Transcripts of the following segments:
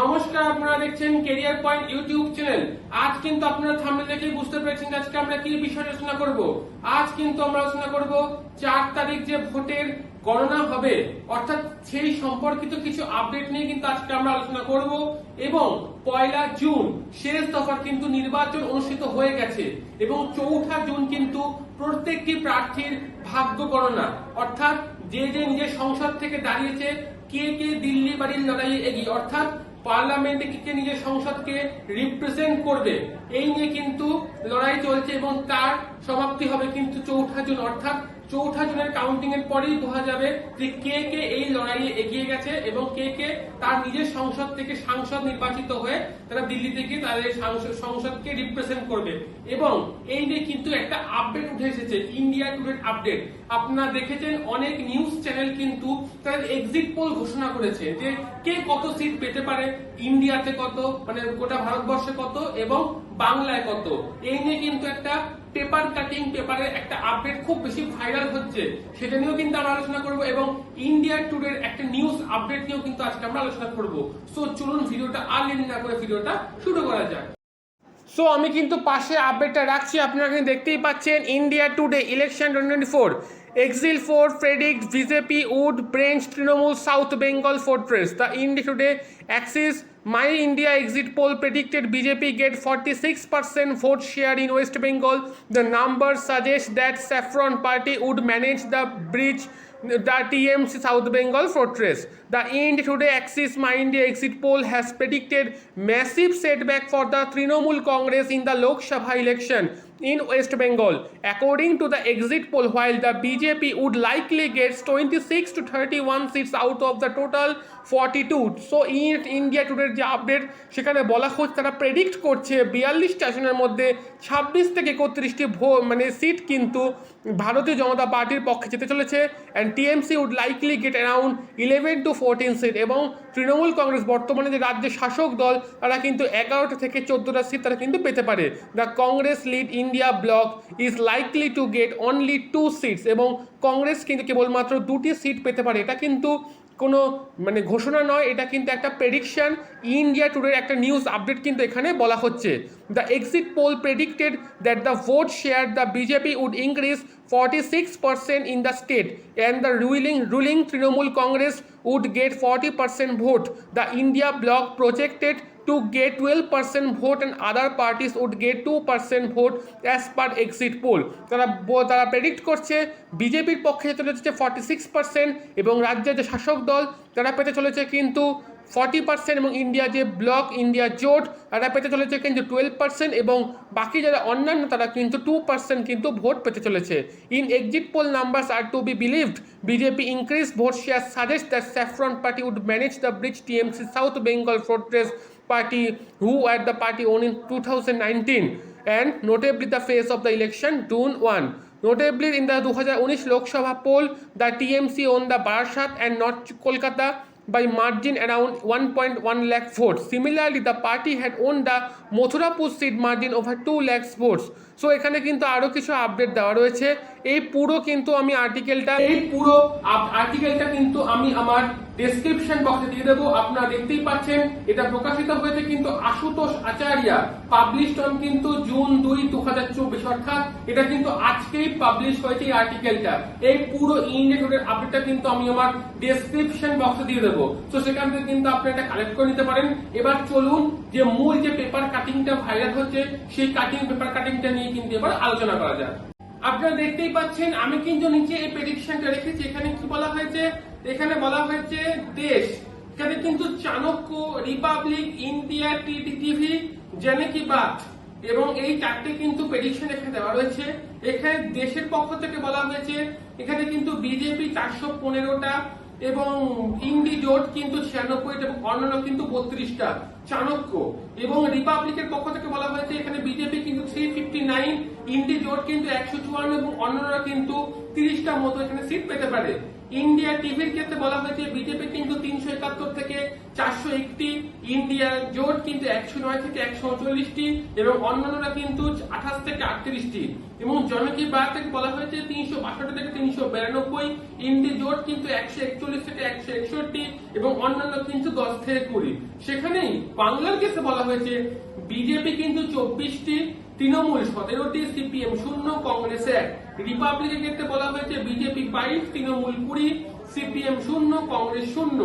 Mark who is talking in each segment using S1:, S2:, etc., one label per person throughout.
S1: নমস্কার, আপনারা দেখছেন কেরিয়ার পয়েন্ট ইউটিউব চ্যানেল আজ কিন্তু আপনারা থামলে দেখেই বুঝতে পেরেছেন আজকে আমরা কি বিষয় আলোচনা করব। আজ কিন্তু আমরা আলোচনা করব চার তারিখ যে ভোটের গণনা হবে, অর্থাৎ সেই সম্পর্কিত কিছু আপডেট নিয়ে কিন্তু আজকে আমরা আলোচনা করব। এবং পয়লা জুন, শেষ দফার কিন্তু নির্বাচন অনুষ্ঠিত হয়ে গেছে। এবং চৌঠা জুন কিন্তু প্রত্যেকটি প্রার্থীর ভাগ্য গণনা। অর্থাৎ যে যে নিজের সংসদ থেকে দাঁড়িয়েছে, কে কে দিল্লি বাড়ির লড়াইয়ে এগিয়ে, অর্থাৎ পার্লামেন্টে কে নিজের সংসদকে রিপ্রেজেন্ট করবে, এই নিয়ে কিন্তু লড়াই চলছে এবং তার সমাপ্তি হবে কিন্তু চৌঠা জুন, অর্থাৎ চৌঠা জুনের কাউন্টিং এর পরেই বোঝা যাবে যে কে কে এই লড়াইয়ে এগিয়ে গেছে এবং কে কে তার নিজের সংসদ থেকে সাংসদ নির্বাচিত হয়ে তারা দিল্লি থেকে তাদের সংসদকে রিপ্রেজেন্ট করবে। এবং এই নিয়ে কিন্তু একটা আপডেট উঠে এসেছে ইন্ডিয়া টুডে আপডেট আপনারা দেখেছেন অনেক নিউজ চ্যানেল কিন্তু তাদের এক্সিট পোল ঘোষণা করেছে যে কে কত সিট পেতে পারে ইন্ডিয়াতে কত মানে গোটা ভারতবর্ষে কত, এবং বাংলায় কত? এই নিয়ে কিন্তু একটা পেপার কাটিং পেপারের একটা আপডেট খুব বেশি ভাইরাল হচ্ছে। সেটা নিয়েও কিন্তু আমরা আলোচনা করব এবং ইন্ডিয়া টুডের একটা নিউজ আপডেট নিয়েও কিন্তু আজকে আমরা আলোচনা করব। সো চলুন ভিডিওটা আর লেট না করে ভিডিওটা শুরু করা যাক। সো আমি কিন্তু পাশে আপডেটটা রাখছি। আপনারা কিন্তু দেখতেই পাচ্ছেন India Today election twenty four Exil for predict BJP would branch Trinamool South Bengal fortress. The India Today Axis My India exit poll predicted BJP get 46% vote share in West Bengal. The numbers suggest that Saffron Party would manage the bridge the TMC South Bengal fortress. The India Today Axis My India exit poll has predicted massive setback for the Trinomul Congress in the Lok Sabha election. In West Bengal. According to the exit poll, while the BJP would likely get 26 to 31 seats out of the total 42. So in India Today যে update সেখানে বলা হচ্ছে তারা predict করছে বিয়াল্লিশটা আসনের মধ্যে ছাব্বিশ থেকে একত্রিশটি ভো মানে সিট কিন্তু ভারতীয় জনতা পার্টির পক্ষে যেতে চলেছে and TMC would likely get around eleven to fourteen seat এবং তৃণমূল কংগ্রেস বর্তমানে যে রাজ্যের শাসক দল তারা কিন্তু এগারোটা থেকে চোদ্দোটা সিট তারা কিন্তু পেতে পারে the Congress led India bloc is likely to get only two seats এবং কংগ্রেস কিন্তু কেবলমাত্র দুটি সিট পেতে পারে। এটা কিন্তু কোনো মানে ঘোষণা নয়, এটা কিন্তু একটা প্রেডিকশন ইন্ডিয়া টুডের একটা নিউজ আপডেট কিন্তু এখানে বলা হচ্ছে। The exit poll predicted that the vote share the BJP would increase forty six percent in the state and the ruling ruling Trinamool Congress get forty percent vote the India bloc projected to get 12% vote and other parties would get 2% vote as per exit poll. তারা তারা predict করছে বিজেপির পক্ষে যেতে চলেছে forty six percent এবং রাজ্যের যে শাসক দল, তারা পেতে চলেছে কিন্তু ফর্টি পার্সেন্ট এবং ইন্ডিয়া যে ব্লক ইন্ডিয়া জোট তারা পেতে চলেছে কিন্তু টুয়েলভ পার্সেন্ট এবং বাকি যারা অন্যান্য তারা কিন্তু টু পার্সেন্ট কিন্তু ভোট পেতে চলেছে। In exit poll numbers are to be believed BJP increase vote share suggest that saffron party would manage the breach TMC south Bengal fortress party who at the party won in 2019 and notably the phase of the election June 1. Notably in the 2019 Lok Sabha poll, the TMC won the Barshat and north Kolkata by margin around 1.1 lakh votes. Similarly, the party had won the Mathurapur seat margin over 2 lakh votes. So এখানে কিন্তু আরও কিছু update দেওয়া রয়েছে এই পুরো কিন্তু আমি আর্টিকেলটা এই পুরো আর্টিকেলটা কিন্তু আমি আমার ডেসক্রিপশন বক্সে দিয়ে দেবো। আপনারা দেখতেই পাচ্ছেন, এটা প্রকাশিত হয়েছে কিন্তু আশুতোষ আচার্যা পাবলিশড অন কিন্তু জুন দুই দু হাজার চব্বিশ অর্থাৎ এটা কিন্তু আজকেই পাবলিশ হয়েছে এই আর্টিকেলটা এই পুরো ইন্ডিয়া আপডেটটা কিন্তু আমি আমার ডেসক্রিপশন বক্সে দিয়ে দেবো। তো সেখান থেকে কিন্তু আপনি এটা কালেক্ট করে নিতে পারেন। এবার চলুন যে মূল যে পেপার কাটিংটা ভাইরাল হচ্ছে, সেই কাটিং পেপার কাটিংটা নিয়ে কিন্তু এবার আলোচনা করা যাক। আপনারা দেখতেই পাচ্ছেন, আমি কিন্তু নিচে এই প্রেডিকশনটা রেখেছি। এখানে কি বলা হয়েছে? এখানে বলা হয়েছে, দেশ। এখানে কিন্তু চাণক্য, রিপাবলিক, ইন্ডিয়া টিভি জেনে কি বাত? এবং এই চারটে কিন্তু প্রেডিকশন এখানে দেওয়া রয়েছে। এখানে দেশের পক্ষ থেকে বলা হয়েছে, এখানে কিন্তু বিজেপি চারশো পনেরোটা এবং ইন্ডি জোট কিন্তু ছিয়ানব্বইটা এবং অন্যান্য কিন্তু বত্রিশটা। চাণক্য এবং রিপাবলিকের পক্ষ থেকে বলা হয়েছে, এখানে বিজেপি কিন্তু থ্রি ফিফটি নাইন ইন্ডি জোট কিন্তু একশো চুয়ান্ন এবং অন্যরা কিন্তু তিরিশটা মতো এখানে সিট পেতে পারে। ইন্ডিয়া টিভির ক্ষেত্রে বলা হয়েছে, বিজেপি কিন্তু তিনশো একাত্তর থেকে চারশো একটি ইন্ডিয়া জোট কিন্তু একশো নয় থেকে একশো উনচল্লিশটি এবং অন্যান্যরা কিন্তু আঠাশ থেকে আটত্রিশটি। এবং জনকি বায়া থেকে বলা হয়েছে তিনশো বাষট্টি থেকে তিনশো বিরানব্বই। ইন্ডি জোট কিন্তু একশো একচল্লিশ থেকে একশো একষট্টি এবং অন্যান্য কিন্তু দশ থেকে কুড়ি। সেখানেই বাংলার কেসে বলা হয়েছে বিজেপি কিন্তু চব্বিশটি, তৃণমূল সতেরোটি, সিপিএম শূন্য, কংগ্রেস এক। রিপাবলিকের ক্ষেত্রে বলা হয়েছে বিজেপি বাইশ, তৃণমূল কুড়ি, সিপিএম শূন্য, কংগ্রেস শূন্য।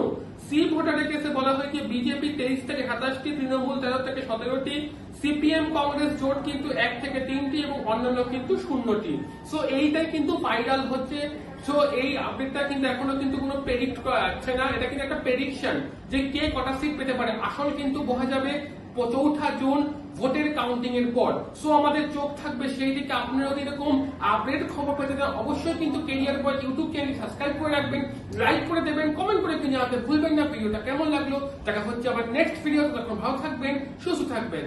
S1: সি ভোটারের কেসে বলা হয় যে বিজেপি তেইশ থেকে সাতাশটি, তৃণমূল তেরো থেকে সতেরোটি, সিপিএম, কংগ্রেস জোট কিন্তু এক থেকে তিনটি এবং অন্যান্য কিন্তু শূন্যটি। সো এইটাই কিন্তু ফাইনাল হচ্ছে। সো এই আপডেটটা কিন্তু এখনও কিন্তু কোনো প্রেডিক্ট করা যাচ্ছে না। এটা কিন্তু একটা প্রেডিকশন যে কে কটা সিট পেতে পারে। আসল কিন্তু বোঝা যাবে চৌঠা জুন ভোটের কাউন্টিং এর পর। সো আমাদের চোখ থাকবে সেই দিকে। আপনারা যদি এরকম আপডেট খবর পেতে অবশ্যই কিন্তু Career Boy YouTube channel subscribe করে রাখবেন লাইক করে দেবেন কমেন্ট করে কিন্তু জানাতে ভুলবেন না। ভিডিওটা কেমন লাগল? দেখা হচ্ছে আবার নেক্সট ভিডিও তখন ভালো থাকবেন, সুস্থ থাকবেন।